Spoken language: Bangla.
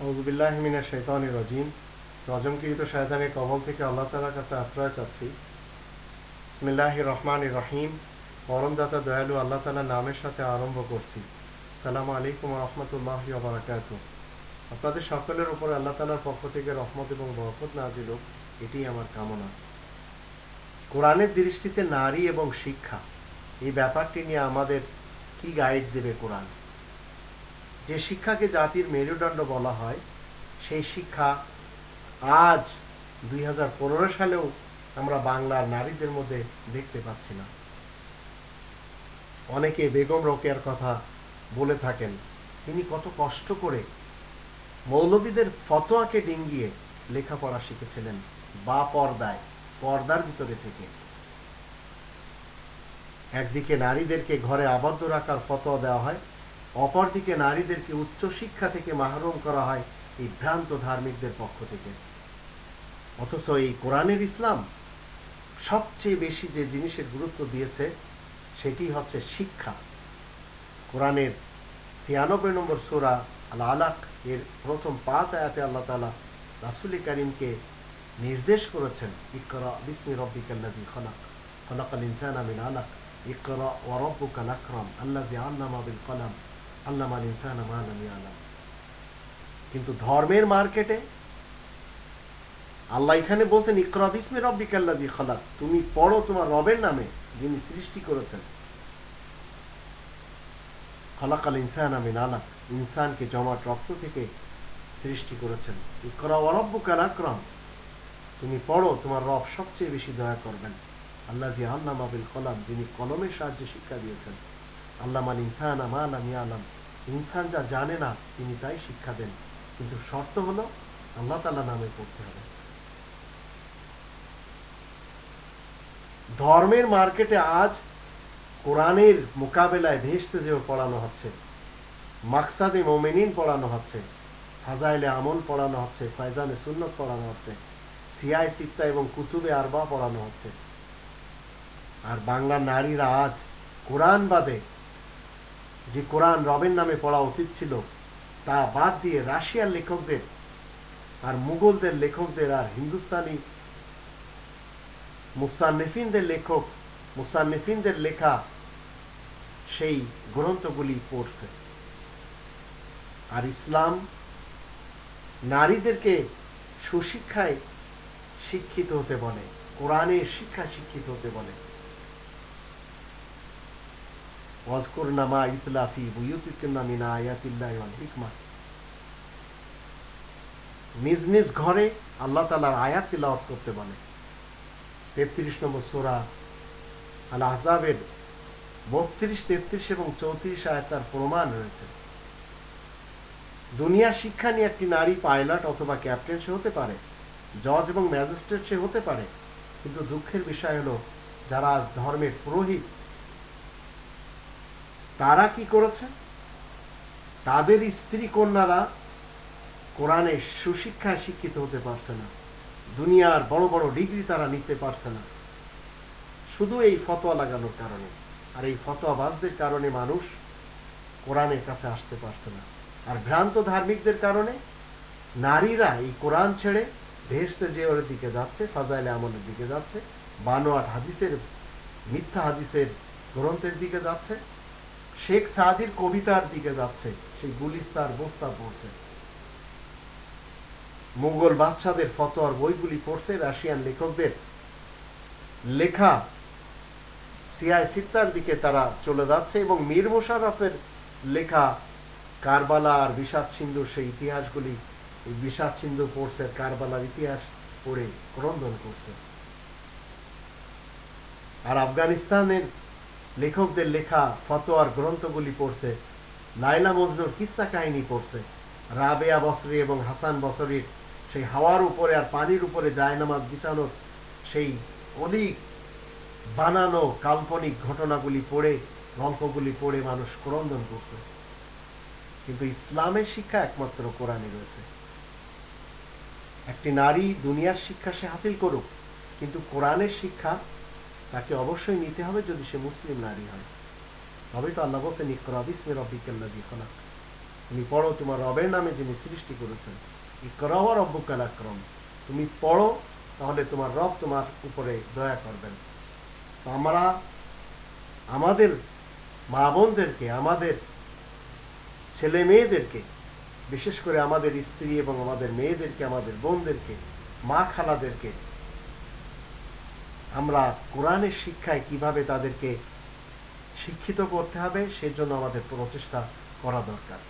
রাজিম। রজমকৃত কবল থেকে আল্লাহ তালার কাছে আশ্রয় চাচ্ছি। রহমান রহিম। পরমদাতা দয়ালু আল্লাহ তালার নামের সাথে আরম্ভ করছি। আলাইকুম রহমতুল্লাহ বারাকাত। আপনাদের সকলের উপর আল্লাহ তালার পক্ষ থেকে রহমত এবং বরকত নাজিল এটি আমার কামনা। কোরআনের দৃষ্টিতে নারী এবং শিক্ষা, এই ব্যাপারটি নিয়ে আমাদের কি গাইড দেবে কোরআন? যে শিক্ষাকে জাতির মেরুদণ্ড বলা হয়, সেই শিক্ষা আজ দুই হাজার পনেরো সালেও আমরা বাংলার নারীদের মধ্যে দেখতে পাচ্ছি না। অনেকে বেগম রোকেয়ার কথা বলে থাকেন, তিনি কত কষ্ট করে মৌলবীদের ফতোয়াকে ডিঙ্গিয়ে লেখাপড়া শিখেছিলেন বা পর্দায়, পর্দার ভিতরে থেকে। একদিকে নারীদেরকে ঘরে আবদ্ধ রাখার ফতোয়া দেওয়া হয় অপরদিকে নারীদেরকে উচ্চশিক্ষা থেকে মাহরুম করা হয় এই ভ্রান্ত ধার্মিকদের পক্ষ থেকে। অথচ এই কোরআনের ইসলাম সবচেয়ে বেশি যে জিনিসের গুরুত্ব দিয়েছে, সেটি হচ্ছে শিক্ষা। কোরআনের ছিয়ানব্বই নম্বর সুরা আল আলাক এর প্রথম পাঁচ আয়াতে আল্লাহ তালা রাসুল করিমকে নির্দেশ করেছেন, ইকরা বিসমি রব্বিকাল্লাযী খলাক, খলাকাল ইনসানা মিন আলাক, ইকরা ওয়া রাব্বুকাল আকরাম আল্লাযী আল্লামা বিল কলাম আল্লামা আল ইনসানা মা লাম ইয়ালাম। কিন্তু ধর্মের মার্কেটে আল্লাহ এখানে বলছেন, ইকরা বিসমি রব্বিকাল্লাযী খলাক। তুমি পড়ো তোমার রবের নামে, যিনি সৃষ্টি করেছেন। খলাকাল ইনসান আমিন আলাক। ইনসানকে জমাট রক্ত থেকে সৃষ্টি করেছেন। ইকরা ওয়ারব্বুকাল আকরাম। তুমি পড়ো তোমার রব সবচেয়ে বেশি দয়া করবেন। আল্লাহ জি আল্লাহ বিল কলাম যিনি কলমের সাহায্যে শিক্ষা দিয়েছেন। আল্লাহ মান ইনসান আমান আমি আলাম ইনসান যা জানে না, তিনি তাই শিক্ষা দেন। কিন্তু শর্ত হলো, আল্লাহ তাল্লাহ নামে পড়তে হবে। ধর্মের মার্কেটে আজ কোরআনের মোকাবেলায় ভেসতে যেও পড়ানো হচ্ছে। মাকসাদে মোমেনিন পড়ানো হচ্ছে। ফাজাইলে আমল পড়ানো হচ্ছে। ফয়জানে সুন্নত পড়ানো হচ্ছে। সিয়াই সিত্তা এবং কুতুবে আরবা পড়ানো হচ্ছে। আর বাংলার নারীরা আজ কোরআন বাদে যে কোরআন রবের নামে পড়া উচিত ছিল, তা বাদ দিয়ে রাশিয়ার লেখকদের আর মুঘলদের লেখকদের আর হিন্দুস্তানি মুসান্নিফিনদের লেখক, মুসান্নিফিনদের লেখা সেই গ্রন্থগুলি পড়ছে। আর ইসলাম নারীদেরকে সুশিক্ষায় শিক্ষিত হতে বলে, কোরআনের শিক্ষা শিক্ষিত হতে বলে। মিনা আয়াতিল্লাহ ওয়াল হিকমা নিজ নিজ ঘরে আল্লাহ আয়াত তিলাওয়াত করতে বলে। তেত্রিশ নম্বর সোরা আল আহজাবের বত্রিশ, তেত্রিশ এবং প্রমাণ রয়েছে। দুনিয়া শিক্ষা নিয়ে একটি নারী পাইলট অথবা ক্যাপ্টেন সে হতে পারে, জজ এবং ম্যাজিস্ট্রেট সে হতে পারে, কিন্তু দুঃখের বিষয় হলো যারা আজ ধর্মের পুরোহিত তারা কি করেছে? তাদের স্ত্রী কন্যারা কোরআনে সুশিক্ষায় শিক্ষিত হতে পারছে না। দুনিয়ার বড় বড় ডিগ্রি তারা নিতে পারছে না। শুধু এই ফতোয়া লাগানোর কারণে। আর এই ফতোয়াবাজদের কারণে মানুষ কোরআনের কাছে আসতে পারছে না। আর ভ্রান্ত ধার্মিকদের কারণে নারীরা এই কোরআন ছেড়ে ভেসতে যে ওর দিকে যাচ্ছে, ফাজাইলে আমলের দিকে যাচ্ছে, বানোয়াট হাদিসের, মিথ্যা হাদিসের গ্রন্থের দিকে যাচ্ছে। শেখ সাদির কবিতার দিকে যাচ্ছে, সেই গুলিস্তার বস্তা পড়ছে। মুঘল বাদশাদের ফতোয়ার বইগুলি পড়ছে রাশিয়ান লেখকদের। লেখা সিয়াই সিত্তার দিকে তারা চলে যাচ্ছে এবং মীর মোশারফের লেখা কারবালা আর বিষাদ সিন্ধুর সেই ইতিহাসগুলি বিষাদ সিন্ধু পড়ছে, কারবালার ইতিহাস পড়ে ক্রন্দন করছে। আর আফগানিস্তানের লেখকদের লেখা, ফতোয়ার গ্রন্থগুলি পড়ছে লাইলা মজনুর কিসা কাহিনী পড়ছে। রাবেয়া বসরি এবং হাসান বসরির সেই হাওয়ার উপরে আর পানির উপরে জায়নামাজ বিছানোর সেই অধিক বানানো কাল্পনিক ঘটনাগুলি পড়ে, গল্পগুলি পড়ে মানুষ ক্রন্দন করছে। কিন্তু ইসলামের শিক্ষা একমাত্র কোরআনে রয়েছে। একটি নারী দুনিয়ার শিক্ষা সে হাসিল করুক, কিন্তু কোরআনের শিক্ষা তাকে অবশ্যই নিতে হবে যদি সে মুসলিম নারী হয়। তবে তো আল্লাহ বলছেন, ইকরা বিসমি রব্বিকাল্লাযী খলাক। তুমি পড়ো তোমার রবের নামে যিনি সৃষ্টি করেছেন। ইকরাওয়া রব্বুকাল তুমি পড়ো, তাহলে তোমার রব তোমার উপরে দয়া করবেন। তো আমরা আমাদের মা বোনদেরকে আমাদের ছেলে মেয়েদেরকে বিশেষ করে আমাদের স্ত্রী এবং আমাদের মেয়েদেরকে, আমাদের বোনদেরকে মা খালাদেরকে আমরা কোরআনের শিক্ষায় কীভাবে তাদেরকে শিক্ষিত করতে হবে সেজন্য আমাদের প্রচেষ্টা করা দরকার।